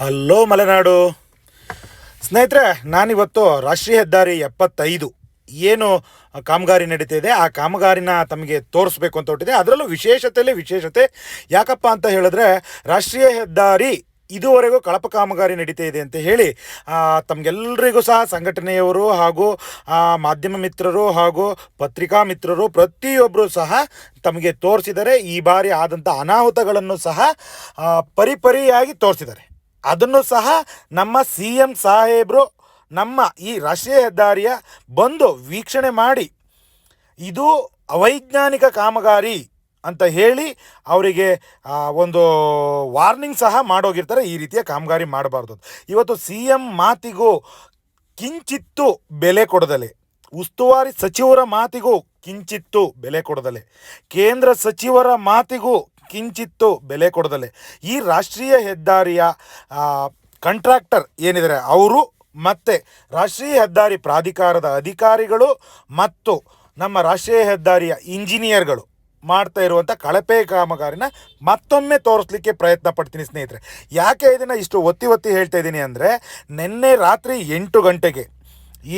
Hello Malenadu. ಸ್ನೇಹಿತರೆ, ನಾನಿವತ್ತು ರಾಷ್ಟ್ರೀಯ ಹೆದ್ದಾರಿ ಎಪ್ಪತ್ತೈದು. ಏನು ಕಾಮಗಾರಿ ನಡೀತಾ ಇದೆ, ಆ ಕಾಮಗಾರಿನ ತಮಗೆ ತೋರಿಸ್ಬೇಕು ಅಂತ ಹೊಟ್ಟಿದೆ ಅದರಲ್ಲೂ ವಿಶೇಷತೆಯಲ್ಲಿ ವಿಶೇಷತೆ ಯಾಕಪ್ಪ ಅಂತ ಹೇಳಿದ್ರೆ, ರಾಷ್ಟ್ರೀಯ ಹೆದ್ದಾರಿ ಇದುವರೆಗೂ ಕಳಪ ಕಾಮಗಾರಿ ನಡೀತಾ ಇದೆ ಅಂತ ಹೇಳಿ ತಮಗೆಲ್ಲರಿಗೂ ಸಹ ಸಂಘಟನೆಯವರು ಹಾಗೂ ಮಾಧ್ಯಮ ಮಿತ್ರರು ಹಾಗೂ ಪತ್ರಿಕಾ ಮಿತ್ರರು ಪ್ರತಿಯೊಬ್ಬರು ಸಹ ತಮಗೆ ತೋರಿಸಿದರೆ, ಈ ಬಾರಿ ಆದಂಥ ಅನಾಹುತಗಳನ್ನು ಸಹ ಪರಿಪರಿಯಾಗಿ ತೋರಿಸಿದ್ದಾರೆ. ಅದನ್ನು ಸಹ ನಮ್ಮ ಸಿ ಎಂ ಸಾಹೇಬರು, ನಮ್ಮ ಈ ರಾಷ್ಟ್ರೀಯ ಹೆದ್ದಾರಿಯ ಬಂದು ವೀಕ್ಷಣೆ ಮಾಡಿ. ಇದು ಅವೈಜ್ಞಾನಿಕ ಕಾಮಗಾರಿ ಅಂತ ಹೇಳಿ ಅವರಿಗೆ ಒಂದು ವಾರ್ನಿಂಗ್ ಸಹ ಮಾಡೋಗಿರ್ತಾರೆ, ಈ ರೀತಿಯ ಕಾಮಗಾರಿ ಮಾಡಬಾರ್ದು ಇವತ್ತು ಸಿ ಎಂ ಮಾತಿಗೂ ಕಿಂಚಿತ್ತು ಬೆಲೆ ಕೊಡದಲೆ. ಉಸ್ತುವಾರಿ ಸಚಿವರ ಮಾತಿಗೂ ಕಿಂಚಿತ್ತು ಬೆಲೆ ಕೊಡದಲೆ. ಕೇಂದ್ರ ಸಚಿವರ ಮಾತಿಗೂ ಕಿಂಚಿತ್ತು ಬೆಲೆ ಕೊಡದಲೆ ಈ ರಾಷ್ಟ್ರೀಯ ಹೆದ್ದಾರಿಯ ಕಂಟ್ರಾಕ್ಟರ್ ಏನಿದ್ದಾರೆ ಅವರು ಮತ್ತು ರಾಷ್ಟ್ರೀಯ ಹೆದ್ದಾರಿ ಪ್ರಾಧಿಕಾರದ ಅಧಿಕಾರಿಗಳು ಮತ್ತು ನಮ್ಮ ರಾಷ್ಟ್ರೀಯ ಹೆದ್ದಾರಿಯ ಇಂಜಿನಿಯರ್ಗಳು ಮಾಡ್ತಾ ಇರುವಂಥ ಕಳಪೆ ಕಾಮಗಾರಿನ ಮತ್ತೊಮ್ಮೆ ತೋರಿಸ್ಲಿಕ್ಕೆ ಪ್ರಯತ್ನ ಪಡ್ತೀನಿ ಸ್ನೇಹಿತರೆ. ಯಾಕೆ ಇದನ್ನು ಇಷ್ಟು ಒತ್ತಿ ಒತ್ತಿ ಹೇಳ್ತಾ ಇದ್ದೀನಿ ಅಂದರೆ ನಿನ್ನೆ ರಾತ್ರಿ ಎಂಟು ಗಂಟೆಗೆ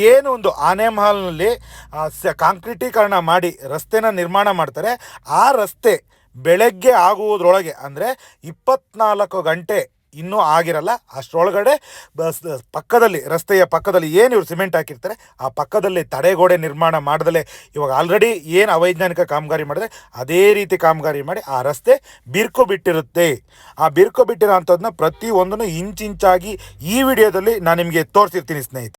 ಏನು ಒಂದು ಆನೆ ಮಹಲ್ನಲ್ಲಿ ಆ, ಸ ಕಾಂಕ್ರೀಟೀಕರಣ ಮಾಡಿ ರಸ್ತೆನ ನಿರ್ಮಾಣ ಮಾಡ್ತಾರೆ. ಆ ರಸ್ತೆ ಬೆಳಗ್ಗೆ ಆಗುವುದರೊಳಗೆ, ಅಂದರೆ ಇಪ್ಪತ್ನಾಲ್ಕು ಗಂಟೆ ಇನ್ನೂ ಆಗಿರಲ್ಲ, ಅಷ್ಟರೊಳಗಡೆ ಬಸ್, ಪಕ್ಕದಲ್ಲಿ, ರಸ್ತೆಯ ಪಕ್ಕದಲ್ಲಿ ಏನು ಇವರು ಸಿಮೆಂಟ್ ಹಾಕಿರ್ತಾರೆ, ಆ ಪಕ್ಕದಲ್ಲಿ ತಡೆಗೋಡೆ ನಿರ್ಮಾಣ ಮಾಡಿದಲೆ ಇವಾಗ ಆಲ್ರೆಡಿ ಏನು ಅವೈಜ್ಞಾನಿಕ ಕಾಮಗಾರಿ ಮಾಡಿದ್ರೆ, ಅದೇ ರೀತಿ ಕಾಮಗಾರಿ ಮಾಡಿ ಆ ರಸ್ತೆ ಬಿರ್ಕು ಬಿಟ್ಟಿರುತ್ತೆ. ಆ ಬಿರ್ಕು ಬಿಟ್ಟಿರೋ ಅಂಥದ್ದನ್ನ ಪ್ರತಿಯೊಂದನ್ನು ಇಂಚಿಂಚಾಗಿ ಈ ವಿಡಿಯೋದಲ್ಲಿ ನಾನು ನಿಮಗೆ ತೋರಿಸಿರ್ತೀನಿ ಸ್ನೇಹಿತರೆ.